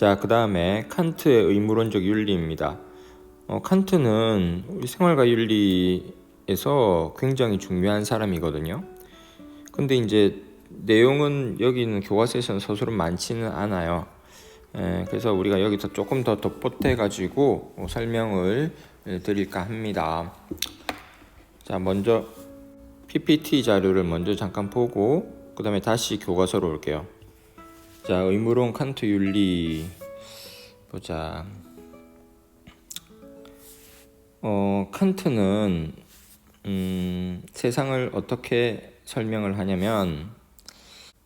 자, 그 다음에 칸트의 의무론적 윤리입니다. 어, 칸트는 생활과 윤리에서 굉장히 중요한 사람이거든요. 근데 이제 내용은 여기 있는 교과서에서는 서술은 많지는 않아요. 에, 그래서 우리가 여기서 조금 더 덧보태 가지고 어, 설명을 드릴까 합니다. 자, 먼저 PPT 자료를 먼저 잠깐 보고 그 다음에 다시 교과서로 올게요. 자, 의무론 칸트 윤리 보자. 어, 칸트는 음, 세상을 어떻게 설명을 하냐면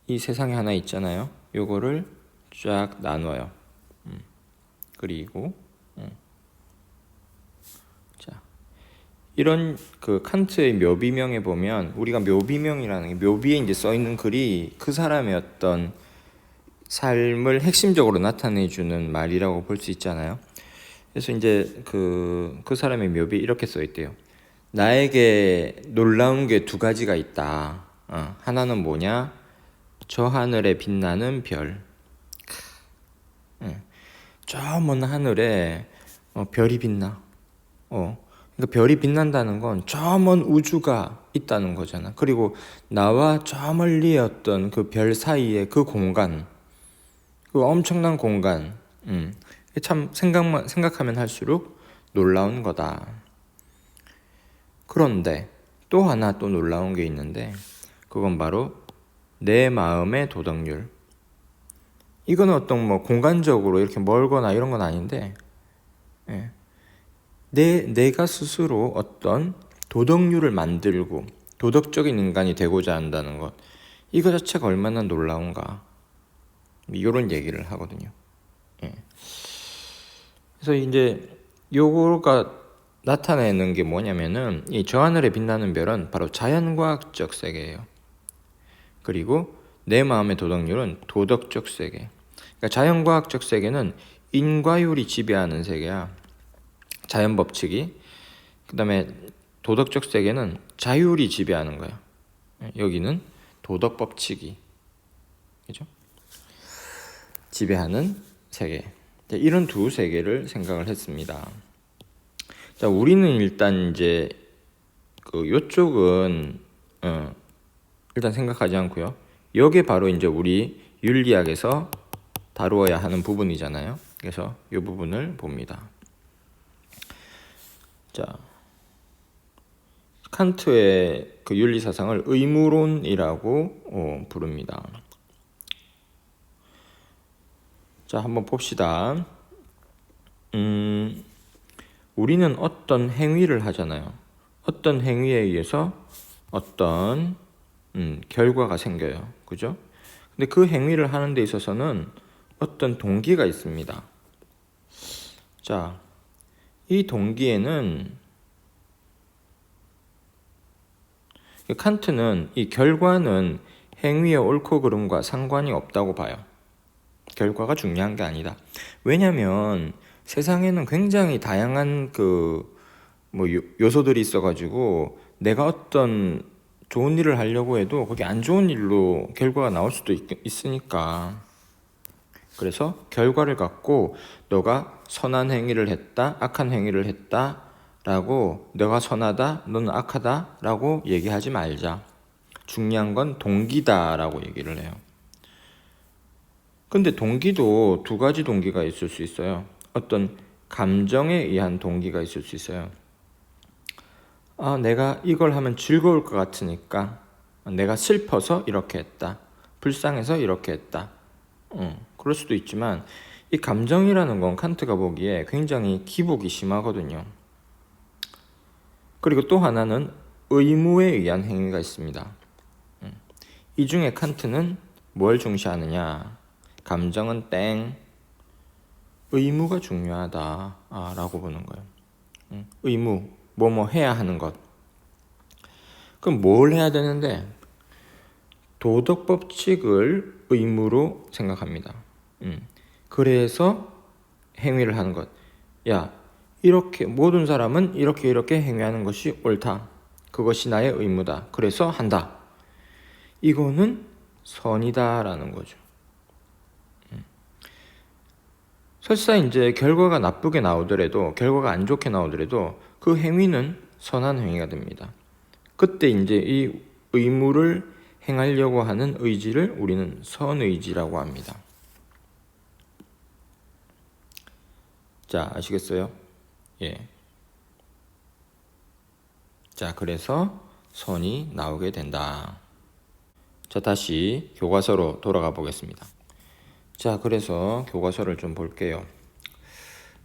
이 세상에 하나 있잖아요. 요거를 쫙 나눠요. 음, 그리고 음. 자, 이런 그 칸트의 묘비명에 보면 우리가 묘비명이라는 게 묘비에 이제 써 있는 글이 그 사람의 어떤 삶을 핵심적으로 나타내 주는 말이라고 볼 수 있잖아요. 그래서 이제 그, 그 사람의 묘비 이렇게 써 있대요. 나에게 놀라운 게 두 가지가 있다. 어, 하나는 뭐냐? 저 하늘에 빛나는 별. 응. 저먼 하늘에 어, 별이 빛나. 어. 그러니까 별이 빛난다는 건 저 먼 우주가 있다는 거잖아. 그리고 나와 저 멀리의 어떤 그 별 사이의 그 공간. 그 엄청난 공간, 음, 참 생각만 생각하면 할수록 놀라운 거다. 그런데 또 하나 또 놀라운 게 있는데 그건 바로 내 마음의 도덕률. 이거는 어떤 뭐 공간적으로 이렇게 멀거나 이런 건 아닌데, 예. 내 내가 스스로 어떤 도덕률을 만들고 도덕적인 인간이 되고자 한다는 것, 이거 자체가 얼마나 놀라운가. 이런 얘기를 하거든요. 예. 그래서 이제 요거가 나타내는 게 뭐냐면은 이 저 하늘에 빛나는 별은 바로 자연과학적 세계예요. 그리고 내 마음의 도덕률은 도덕적 세계. 그러니까 자연과학적 세계는 인과율이 지배하는 세계야. 자연 법칙이. 그다음에 도덕적 세계는 자율이 지배하는 거야. 여기는 도덕 법칙이. 그죠? 지배하는 세계. 이런 두 세계를 생각을 했습니다. 자, 우리는 일단 이제 그 요쪽은 어, 일단 생각하지 않고요. 여기 바로 이제 우리 윤리학에서 다루어야 하는 부분이잖아요. 그래서 이 부분을 봅니다. 자, 칸트의 그 윤리 사상을 의무론이라고 어, 부릅니다. 자, 한번 봅시다. 음, 우리는 어떤 행위를 하잖아요. 어떤 행위에 의해서 어떤 음, 결과가 생겨요. 그죠? 근데 그 행위를 하는 데 있어서는 어떤 동기가 있습니다. 자, 이 동기에는 칸트는 이 결과는 행위의 옳고 그름과 상관이 없다고 봐요. 결과가 중요한 게 아니다. 왜냐면 세상에는 굉장히 다양한 그 뭐 요소들이 있어가지고 내가 어떤 좋은 일을 하려고 해도 그게 안 좋은 일로 결과가 나올 수도 있, 있으니까. 그래서 결과를 갖고 너가 선한 행위를 했다, 악한 행위를 했다, 라고 너가 선하다, 너는 악하다, 라고 얘기하지 말자. 중요한 건 동기다, 라고 얘기를 해요. 근데 동기도 두 가지 동기가 있을 수 있어요. 어떤 감정에 의한 동기가 있을 수 있어요. 아, 내가 이걸 하면 즐거울 것 같으니까 내가 슬퍼서 이렇게 했다. 불쌍해서 이렇게 했다. 어, 그럴 수도 있지만 이 감정이라는 건 칸트가 보기에 굉장히 기복이 심하거든요. 그리고 또 하나는 의무에 의한 행위가 있습니다. 음, 이 중에 칸트는 뭘 중시하느냐? 감정은 땡. 의무가 중요하다라고 보는 거예요. 의무, 뭐 뭐 해야 하는 것. 그럼 뭘 해야 되는데? 도덕 법칙을 의무로 생각합니다. 그래서 행위를 하는 것. 야, 이렇게 모든 사람은 이렇게 이렇게 행위하는 것이 옳다. 그것이 나의 의무다. 그래서 한다. 이거는 선이다라는 거죠. 설사 이제 결과가 나쁘게 나오더라도 결과가 안 좋게 나오더라도 그 행위는 선한 행위가 됩니다. 그때 이제 이 의무를 행하려고 하는 의지를 우리는 선의지라고 합니다. 자, 아시겠어요? 예. 자, 그래서 선이 나오게 된다. 자, 다시 교과서로 돌아가 보겠습니다. 자, 그래서 교과서를 좀 볼게요.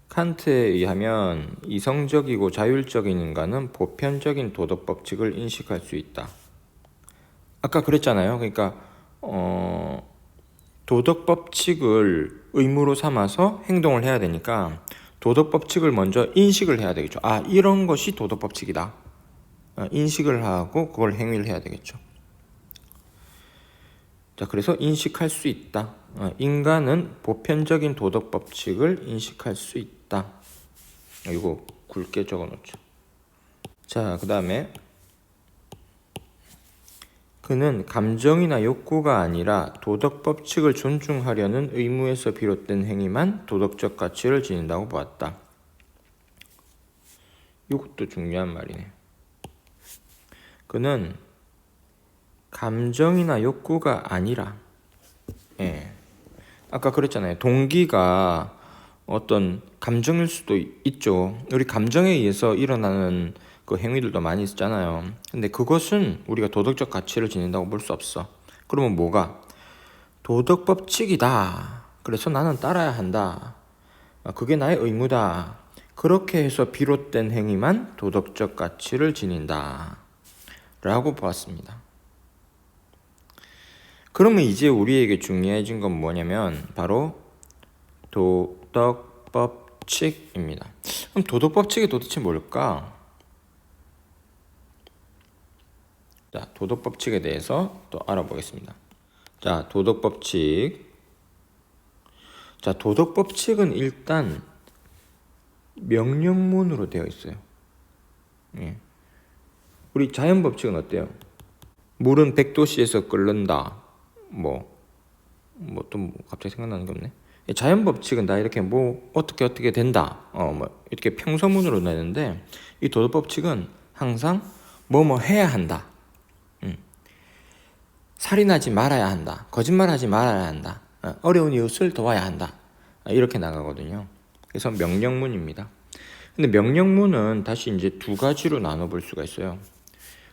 칸트에 의하면 이성적이고 자율적인 인간은 보편적인 도덕 법칙을 인식할 수 있다. 아까 그랬잖아요. 그러니까 어, 도덕 법칙을 의무로 삼아서 행동을 해야 되니까 도덕 법칙을 먼저 인식을 해야 되겠죠. 아, 이런 것이 도덕 법칙이다. 어, 인식을 하고 그걸 행위를 해야 되겠죠. 자, 그래서 인식할 수 있다. 어, 인간은 보편적인 도덕 법칙을 인식할 수 있다. 어, 이거 굵게 적어 놓죠. 자, 그 다음에 그는 감정이나 욕구가 아니라 도덕 법칙을 존중하려는 의무에서 비롯된 행위만 도덕적 가치를 지닌다고 보았다. 이것도 중요한 말이네. 그는 감정이나 욕구가 아니라, 예. 아까 그랬잖아요. 동기가 어떤 감정일 수도 있죠. 우리 감정에 의해서 일어나는 그 행위들도 많이 있잖아요. 근데 그것은 우리가 도덕적 가치를 지닌다고 볼 수 없어. 그러면 뭐가? 도덕 법칙이다. 그래서 나는 따라야 한다. 아, 그게 나의 의무다. 그렇게 해서 비롯된 행위만 도덕적 가치를 지닌다. 라고 보았습니다. 그러면 이제 우리에게 중요해진 건 뭐냐면 바로 도덕법칙입니다. 그럼 도덕법칙이 도대체 뭘까? 자, 도덕법칙에 대해서 또 알아보겠습니다. 자, 도덕법칙. 자, 도덕법칙은 일단 명령문으로 되어 있어요. 예. 우리 자연법칙은 어때요? 물은 100도씨에서 끓는다. 뭐, 뭐또뭐 갑자기 생각나는 게 없네. 예, 자연 법칙은 다 이렇게 뭐 어떻게 어떻게 된다. 어, 뭐 이렇게 평서문으로 내는데 이 도덕 법칙은 항상 뭐 뭐 해야 한다. 살인하지 말아야 한다. 거짓말하지 말아야 한다. 어, 어려운 이웃을 도와야 한다. 어, 이렇게 나가거든요. 그래서 명령문입니다. 근데 명령문은 다시 이제 두 가지로 나눠볼 수가 있어요.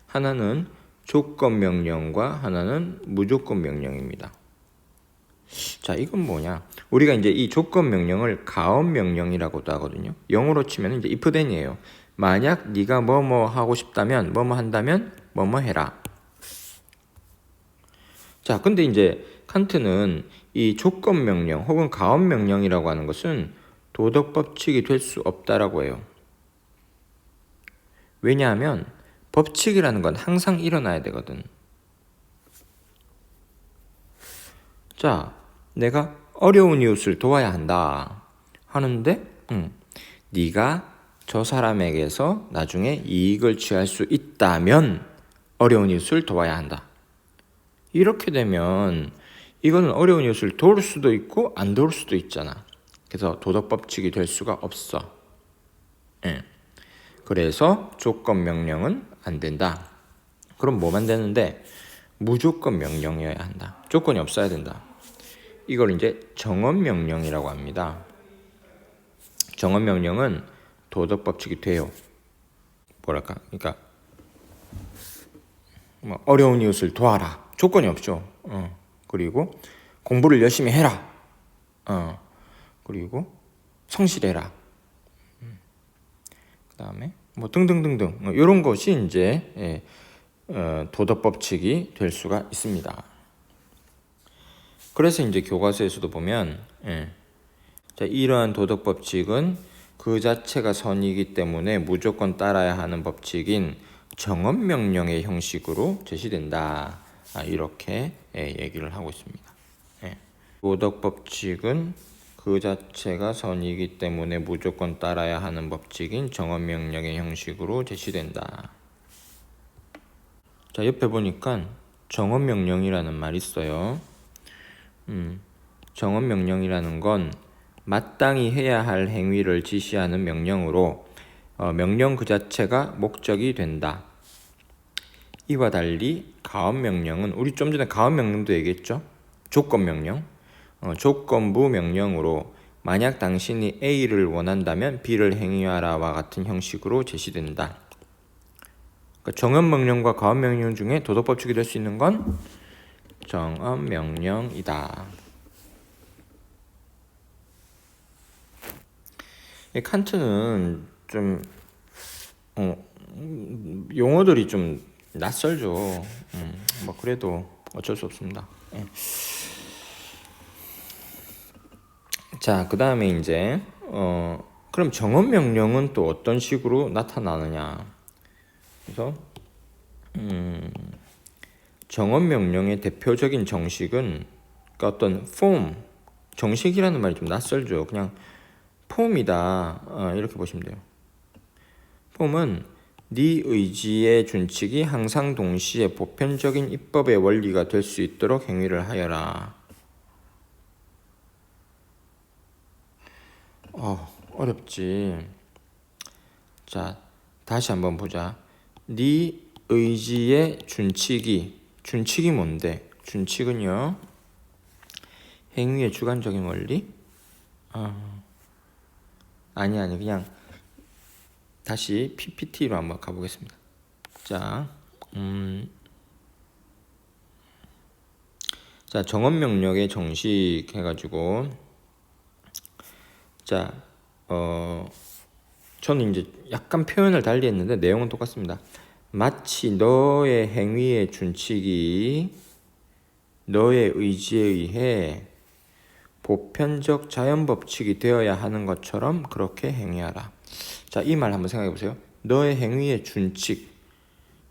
하나는 조건 명령과 하나는 무조건 명령입니다. 자, 이건 뭐냐? 우리가 이제 이 조건 명령을 가업 명령이라고도 하거든요. 영어로 치면 이제 if then이에요. 만약 네가 뭐뭐 하고 싶다면 뭐뭐 한다면 뭐뭐 해라. 자, 근데 이제 칸트는 이 조건 명령 혹은 가업 명령이라고 하는 것은 도덕 법칙이 될 수 없다라고 해요. 왜냐하면 법칙이라는 건 항상 일어나야 되거든. 자, 내가 어려운 이웃을 도와야 한다 하는데, 음, 네가 저 사람에게서 나중에 이익을 취할 수 있다면 어려운 이웃을 도와야 한다. 이렇게 되면 이거는 어려운 이웃을 도울 수도 있고 안 도울 수도 있잖아. 그래서 도덕 법칙이 될 수가 없어. 예. 그래서 조건 명령은 안 된다. 그럼 뭐만 되는데 무조건 명령이어야 한다. 조건이 없어야 된다. 이걸 이제 정언 명령이라고 합니다. 정언 명령은 도덕 법칙이 돼요. 뭐랄까? 그러니까 뭐 어려운 이웃을 도와라. 조건이 없죠. 어. 그리고 공부를 열심히 해라. 어. 그리고 성실해라. 음. 그 다음에 뭐 등등등등 뭐 이런 것이 이제 예, 어, 도덕 법칙이 될 수가 있습니다. 그래서 이제 교과서에서도 보면 예, 자, 이러한 도덕 법칙은 그 자체가 선이기 때문에 무조건 따라야 하는 법칙인 정언 명령의 형식으로 제시된다. 아, 이렇게 예, 얘기를 하고 있습니다. 예. 도덕 법칙은 그 자체가 선이기 때문에 무조건 따라야 하는 법칙인 정언 명령의 형식으로 제시된다. 자 옆에 보니까 정언 명령이라는 말이 있어요. 음, 정언 명령이라는 건 마땅히 해야 할 행위를 지시하는 명령으로 어, 명령 그 자체가 목적이 된다. 이와 달리 가업 명령은 우리 좀 전에 가업 명령도 얘기했죠. 조건 명령. 어, 조건부 명령으로 만약 당신이 A를 원한다면 B를 행위하라와 같은 형식으로 제시된다. 그러니까 정언 명령과 가업 명령 중에 도덕 법칙이 될 수 있는 건 정언 명령이다. 이 칸트는 좀 어, 음, 용어들이 좀 낯설죠. 음, 뭐 그래도 어쩔 수 없습니다. 예. 자, 그 다음에 이제 어, 그럼 정언 명령은 또 어떤 식으로 나타나느냐? 그래서 음, 정언 명령의 대표적인 정식은 그러니까 어떤 폼 정식이라는 말이 좀 낯설죠. 그냥 폼이다 어, 이렇게 보시면 돼요. 폼은 네 의지의 준칙이 항상 동시에 보편적인 입법의 원리가 될 수 있도록 행위를 하여라. 어, 어렵지. 자, 다시 한번 보자. 네 의지의 준칙이 준칙이 뭔데? 준칙은요. 행위의 주관적인 원리? 아, 아니 아니 그냥 다시 PPT로 한번 가보겠습니다. 자, 음, 자 정언 명령의 정식 해가지고 자, 어, 저는 이제 약간 표현을 달리 했는데 내용은 똑같습니다. 마치 너의 행위의 준칙이 너의 의지에 의해 보편적 자연 법칙이 되어야 하는 것처럼 그렇게 행위하라. 자, 이 말 한번 생각해 보세요. 너의 행위의 준칙.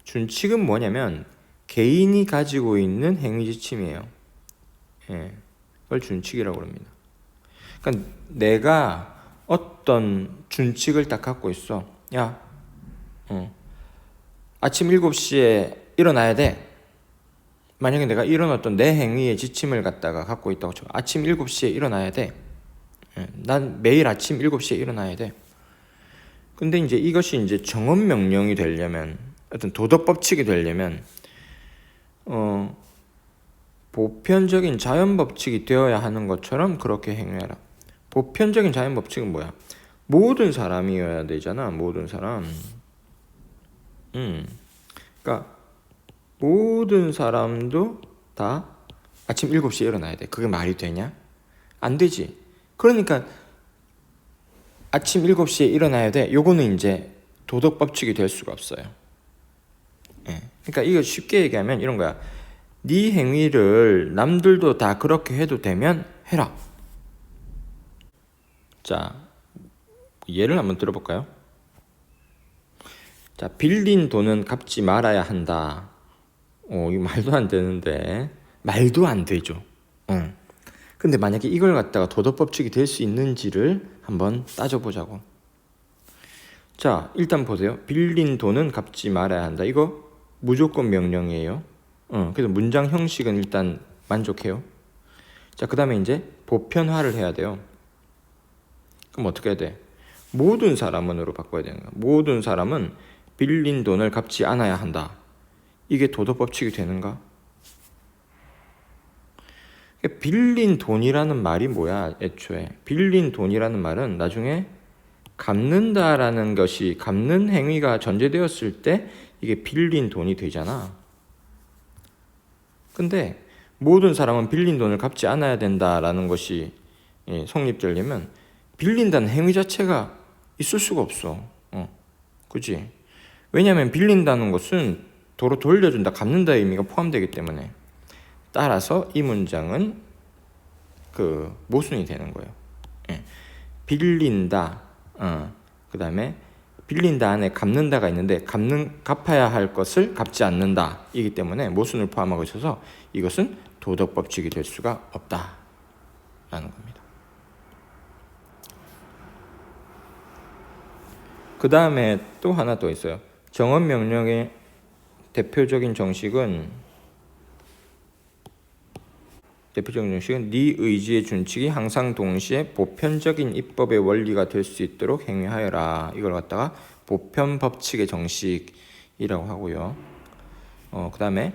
준칙은 뭐냐면 개인이 가지고 있는 행위 지침이에요. 예. 그걸 준칙이라고 합니다. 그러니까 내가 어떤 준칙을 딱 갖고 있어. 야, 어. 아침 7시에 일어나야 돼. 만약에 내가 이런 어떤 내 행위의 지침을 갖다가 갖고 있다고 쳐. 아침 7시에 일어나야 돼. 예, 난 매일 아침 7시에 일어나야 돼. 근데 이제 이것이 이제 정언 명령이 되려면 어떤 도덕 법칙이 되려면 어 보편적인 자연 법칙이 되어야 하는 것처럼 그렇게 행위하라. 보편적인 자연 법칙은 뭐야? 모든 사람이어야 되잖아. 모든 사람. 음. 그러니까 모든 사람도 다 아침 7시에 일어나야 돼. 그게 말이 되냐? 안 되지. 그러니까 아침 7시에 일어나야 돼. 요거는 이제 도덕 법칙이 될 수가 없어요. 예. 그러니까 이거 쉽게 얘기하면 이런 거야. 네 행위를 남들도 다 그렇게 해도 되면 해라. 자, 예를 한번 들어볼까요? 자, 빌린 돈은 갚지 말아야 한다. 어, 이거 말도 안 되는데. 말도 안 되죠. 어. 근데 만약에 이걸 갖다가 도덕법칙이 될 수 있는지를 한번 따져보자고. 자, 일단 보세요. 빌린 돈은 갚지 말아야 한다. 이거 무조건 명령이에요. 어, 그래서 문장 형식은 일단 만족해요. 자, 그 다음에 이제 보편화를 해야 돼요. 그럼 어떻게 해야 돼? 모든 사람은으로 바꿔야 되는 거야. 모든 사람은 빌린 돈을 갚지 않아야 한다. 이게 도덕 법칙이 되는가? 빌린 돈이라는 말이 뭐야, 애초에? 빌린 돈이라는 말은 나중에 갚는다라는 것이 갚는 행위가 전제되었을 때 이게 빌린 돈이 되잖아. 근데 모든 사람은 빌린 돈을 갚지 않아야 된다라는 것이 예, 성립되려면 빌린다는 행위 자체가 있을 수가 없어. 어, 그지? 왜냐하면 빌린다는 것은 도로 돌려준다, 갚는다의 의미가 포함되기 때문에 따라서 이 문장은 그 모순이 되는 거예요. 예. 빌린다, 어, 그 다음에 빌린다 안에 갚는다가 있는데 갚는 갚아야 할 것을 갚지 않는다 이기 때문에 모순을 포함하고 있어서 이것은 도덕 법칙이 될 수가 없다라는 겁니다. 그 다음에 또 하나 더 있어요. 정언 명령의 대표적인 정식은 대표적인 정식은 네 의지의 준칙이 항상 동시에 보편적인 입법의 원리가 될 수 있도록 행위하여라. 이걸 갖다가 보편 법칙의 정식이라고 하고요. 어, 그다음에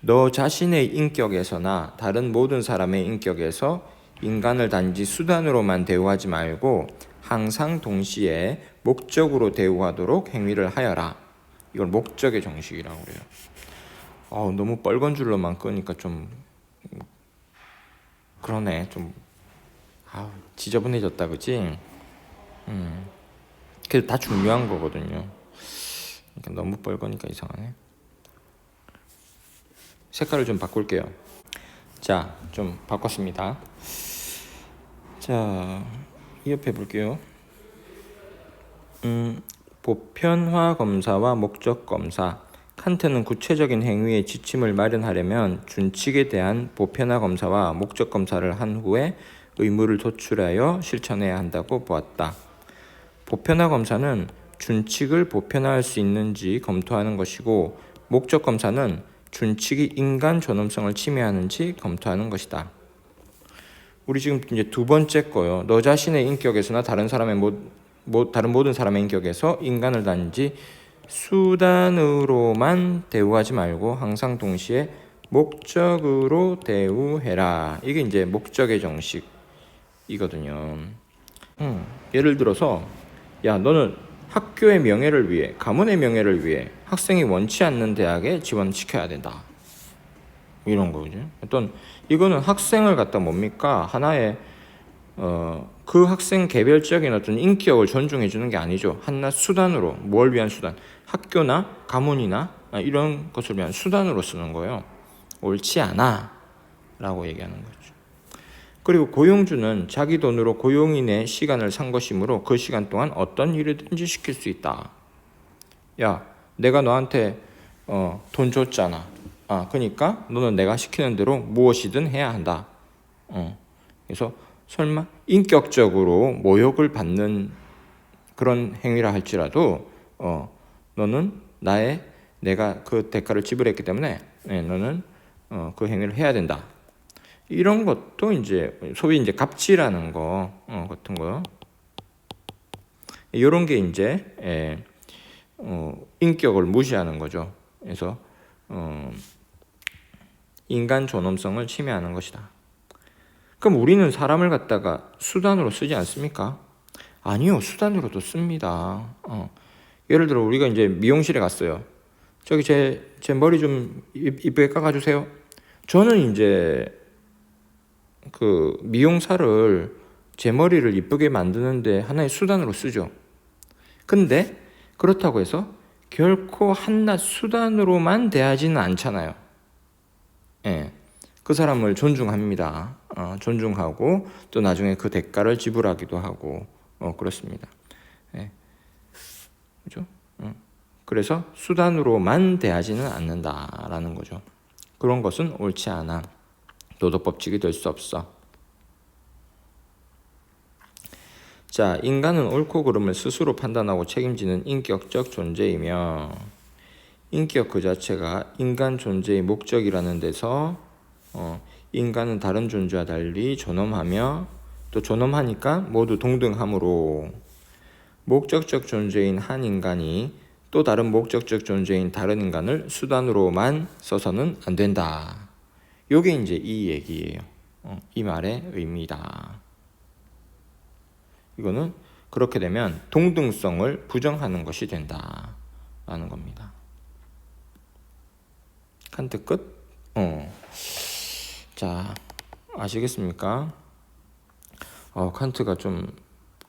너 자신의 인격에서나 다른 모든 사람의 인격에서 인간을 단지 수단으로만 대우하지 말고 항상 동시에 목적으로 대우하도록 행위를 하여라. 이걸 목적의 정식이라고 그래요. 어, 너무 뻘건 줄로만 끄니까 좀 그러네. 좀 아, 지저분해졌다 그지? 음. 그래도 다 중요한 거거든요. 그러니까 너무 뻘거니까 이상하네. 색깔을 좀 바꿀게요. 자, 좀 바꿨습니다. 자, 이어해 볼게요. 음, 보편화 검사와 목적 검사. 칸트는 구체적인 행위의 지침을 마련하려면 준칙에 대한 보편화 검사와 목적 검사를 한 후에 의무를 도출하여 실천해야 한다고 보았다. 보편화 검사는 준칙을 보편화할 수 있는지 검토하는 것이고 목적 검사는 준칙이 인간 존엄성을 침해하는지 검토하는 것이다. 우리 지금 이제 두 번째 거요. 너 자신의 인격에서나 다른 사람의 모, 모, 다른 모든 사람의 인격에서 인간을 단지 수단으로만 대우하지 말고 항상 동시에 목적으로 대우해라. 이게 이제 목적의 정식이거든요. 음, 예를 들어서 야 너는 학교의 명예를 위해 가문의 명예를 위해 학생이 원치 않는 대학에 지원시켜야 된다. 이런 거죠. 어떤 이거는 학생을 갖다 뭡니까 하나의 어, 그 학생 개별적인 어떤 인격을 존중해 주는 게 아니죠. 한낱 수단으로 뭘 위한 수단? 학교나 가문이나 이런 것을 위한 수단으로 쓰는 거예요. 옳지 않아라고 얘기하는 거죠. 그리고 고용주는 자기 돈으로 고용인의 시간을 산 것이므로 그 시간 동안 어떤 일이든지 시킬 수 있다. 야, 내가 너한테 어, 돈 줬잖아. 아, 그러니까 너는 내가 시키는 대로 무엇이든 해야 한다. 어. 그래서 설마 인격적으로 모욕을 받는 그런 행위라 할지라도 어, 너는 나의 내가 그 대가를 지불했기 때문에 네, 너는 어, 그 행위를 해야 된다. 이런 것도 이제 소위 이제 갑질하는 거 어, 같은 거 이런 게 이제 예, 어, 인격을 무시하는 거죠. 그래서 어, 인간 존엄성을 침해하는 것이다. 그럼 우리는 사람을 갖다가 수단으로 쓰지 않습니까? 아니요, 수단으로도 씁니다. 어. 예를 들어 우리가 이제 미용실에 갔어요. 저기 제, 제 머리 좀 이쁘게 깎아주세요. 저는 이제 그 미용사를 제 머리를 이쁘게 만드는데 하나의 수단으로 쓰죠. 근데 그렇다고 해서 결코 한낱 수단으로만 대하지는 않잖아요. 예. 그 사람을 존중합니다. 어, 존중하고 또 나중에 그 대가를 지불하기도 하고 어, 그렇습니다. 예. 그죠? 어. 그래서 수단으로만 대하지는 않는다라는 거죠. 그런 것은 옳지 않아. 도덕법칙이 될 수 없어. 자, 인간은 옳고 그름을 스스로 판단하고 책임지는 인격적 존재이며 인격 그 자체가 인간 존재의 목적이라는 데서 어, 인간은 다른 존재와 달리 존엄하며 또 존엄하니까 모두 동등함으로 목적적 존재인 한 인간이 또 다른 목적적 존재인 다른 인간을 수단으로만 써서는 안 된다. 요게 이제 이 얘기예요. 어, 이 말의 의미다. 이거는 그렇게 되면 동등성을 부정하는 것이 된다 라는 겁니다. 칸트 끝. 어. 자, 아시겠습니까? 어, 칸트가 좀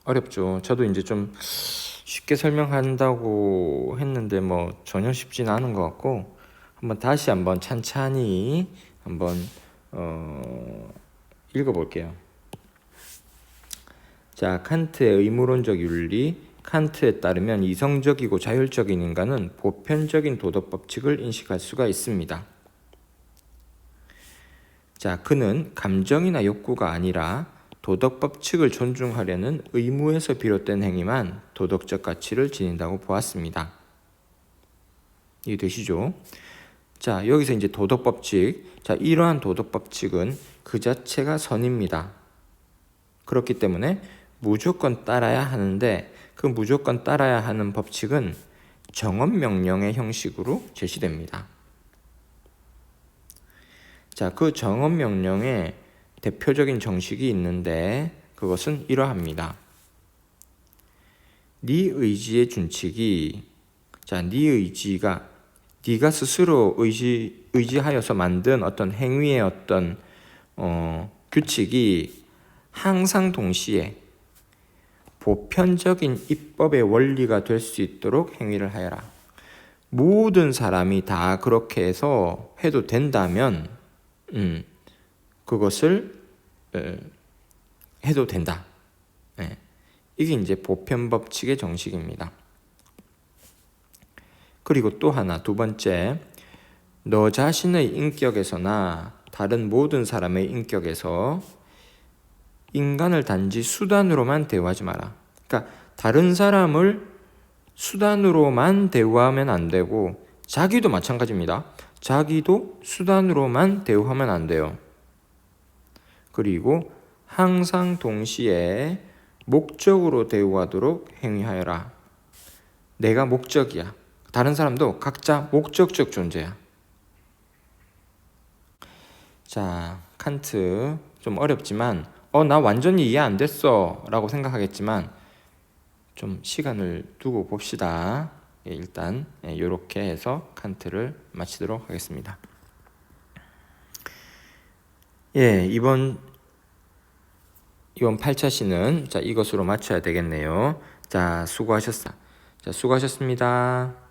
어렵죠. 저도 이제 좀 쉽게 설명한다고 했는데 뭐 전혀 쉽지는 않은 것 같고 한번 다시 한번 찬찬히 한번 어, 읽어볼게요. 자, 칸트의 의무론적 윤리, 칸트에 따르면 이성적이고 자율적인 인간은 보편적인 도덕 법칙을 인식할 수가 있습니다. 자, 그는 감정이나 욕구가 아니라 도덕 법칙을 존중하려는 의무에서 비롯된 행위만 도덕적 가치를 지닌다고 보았습니다. 이해되시죠? 자, 여기서 이제 도덕 법칙. 자, 이러한 도덕 법칙은 그 자체가 선입니다. 그렇기 때문에 무조건 따라야 하는데 그 무조건 따라야 하는 법칙은 정언 명령의 형식으로 제시됩니다. 자, 그 정언 명령의 대표적인 정식이 있는데 그것은 이러합니다. 네 의지의 준칙이 자, 네 의지가 네가 스스로 의지 의지하여서 만든 어떤 행위의 어떤 어, 규칙이 항상 동시에 보편적인 입법의 원리가 될 수 있도록 행위를 하여라. 모든 사람이 다 그렇게 해서 해도 된다면, 음, 그것을 에, 해도 된다. 예. 이게 이제 보편 법칙의 정식입니다. 그리고 또 하나 두 번째, 너 자신의 인격에서나 다른 모든 사람의 인격에서 인간을 단지 수단으로만 대우하지 마라. 그러니까 다른 사람을 수단으로만 대우하면 안 되고 자기도 마찬가지입니다. 자기도 수단으로만 대우하면 안 돼요. 그리고 항상 동시에 목적으로 대우하도록 행위하여라. 내가 목적이야. 다른 사람도 각자 목적적 존재야. 자, 칸트 좀 어렵지만 어, 나 완전히 이해 안 됐어 라고 생각하겠지만 좀 시간을 두고 봅시다. 예, 일단 이렇게 해서 칸트를 마치도록 하겠습니다. 예, 이번 이번 8차 시는 자 이것으로 마쳐야 되겠네요. 자, 수고하셨어. 자, 수고하셨습니다.